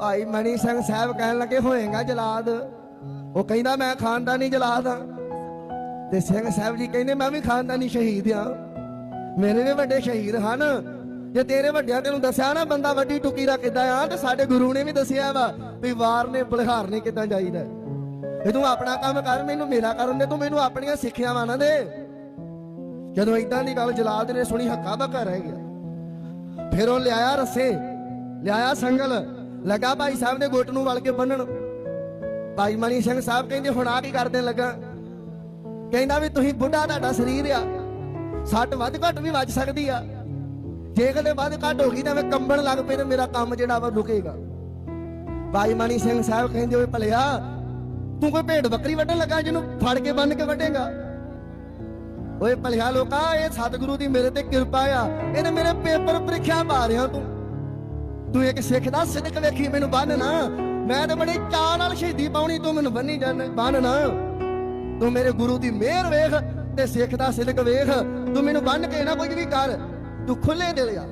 ਭਾਈ ਮਣੀ ਸਿੰਘ ਸਾਹਿਬ ਕਹਿਣ ਲੱਗੇ, ਹੋਏਗਾ ਜਲਾਦ? ਉਹ ਕਹਿੰਦਾ, ਮੈਂ ਖਾਨਦਾਨੀ ਜਲਾਦ ਹਾਂ। ਤੇ ਸਿੰਘ ਸਾਹਿਬ ਜੀ ਕਹਿੰਦੇ, ਮੈਂ ਵੀ ਖਾਨਦਾਨੀ ਸ਼ਹੀਦ ਆ ਮੇਰੇ ਵੀ ਵੱਡੇ ਸ਼ਹੀਦ ਹਨ। ਜੇ ਤੇਰੇ ਵੱਡਿਆਂ ਤੈਨੂੰ ਦੱਸਿਆ ਨਾ ਬੰਦਾ ਵੱਡੀ ਟੁਕੀ ਦਾ ਕਿੱਦਾਂ ਆ, ਤੇ ਸਾਡੇ ਗੁਰੂ ਨੇ ਵੀ ਦੱਸਿਆ ਵਾ ਵੀ ਵਾਰ ਨੇ, ਬਲਿਹਾਰ ਨੇ ਕਿੱਦਾਂ ਜਾਈਦਾ। ਇਹ ਤੂੰ ਆਪਣਾ ਕੰਮ ਕਰ, ਮੈਨੂੰ ਮੇਰਾ ਕਰਨ ਦੇ, ਤੂੰ ਮੈਨੂੰ ਆਪਣੀਆਂ ਸਿੱਖਿਆਵਾਂ ਨਾ ਦੇ। ਜਦੋਂ ਇਦਾਂ ਦੀ ਗੱਲ ਜਲਾਦ ਨੇ ਸੁਣੀ ਹੱਕਾ ਬੱਕਾ ਰਹਿ ਗਿਆ। ਫਿਰ ਉਹ ਲਿਆਇਆ ਰੱਸੇ, ਲਿਆਇਆ ਸੰਗਲ ਲੱਗਾ ਭਾਈ ਸਾਹਿਬ ਦੇ ਗੋਟ ਨੂੰ ਵਲ ਕੇ ਬੰਨਣ। ਭਾਈ ਮਣੀ ਸਿੰਘ ਸਾਹਿਬ ਕਹਿੰਦੇ, ਹੁਣ ਆ ਕੀ ਕਰਦੇ ਲੱਗਾ? ਕਹਿੰਦਾ ਵੀ, ਤੁਸੀਂ ਬੁੱਢਾ ਤੁਹਾਡਾ ਸਰੀਰ ਆ। ਸੱਟ ਵੱਧ ਘੱਟ ਵੀ ਵੱਜ ਸਕਦੀ ਆ। ਜੇ ਕਦੇ ਵੱਧ ਘੱਟ ਹੋ ਗਈ ਤਾਂ ਮੈਂ ਕੰਬਣ ਲੱਗ ਪਏ ਤੇ ਮੇਰਾ ਕੰਮ ਜਿਹੜਾ ਵਾ ਰੁਕੇਗਾ। ਭਾਈ ਮਣੀ ਸਿੰਘ ਸਾਹਿਬ ਕਹਿੰਦੇ, ਓਏ ਭਲਿਆ, ਤੂੰ ਕੋਈ ਭੇਡ ਬੱਕਰੀ ਵੱਢਣ ਲੱਗਾ ਜਿਹਨੂੰ ਫੜ ਕੇ ਬੰਨ ਕੇ ਵੱਢੇਗਾ? ਓਏ ਭਲਿਆ ਲੋਕਾ, ਇਹ ਸਤਿਗੁਰੂ ਦੀ ਮੇਰੇ ਤੇ ਕਿਰਪਾ ਆ। ਇਹਨੇ ਮੇਰੇ ਪੇਪਰ ਪ੍ਰੀਖਿਆ ਪਾ ਰਿਹਾ ਤੂੰ। ਤੂੰ ਇੱਕ ਸਿੱਖ ਦਾ ਸਿੱਧਕ ਵੇਖੀ ਮੈਨੂੰ ਬੰਨ ਮੈਂ ਤਾਂ ਬੜੀ ਚਾਅ ਨਾਲ ਸ਼ਹੀਦੀ ਪਾਉਣੀ, ਤੂੰ ਮੈਨੂੰ ਬੰਨੀ ਜਾਣ ਬੰਨ ਨਾ ਤੂੰ ਮੇਰੇ ਗੁਰੂ ਦੀ ਮਿਹਰ ਵੇਖ ਤੇ ਸਿੱਖ ਦਾ ਸਿੱਧਕ ਵੇਖ। ਤੂੰ ਮੈਨੂੰ ਬੰਨ ਕੇ ਨਾ ਕੁਝ ਵੀ ਕਰ। ਤੂੰ ਖੁੱਲੇ ਦਿਲ ਆ।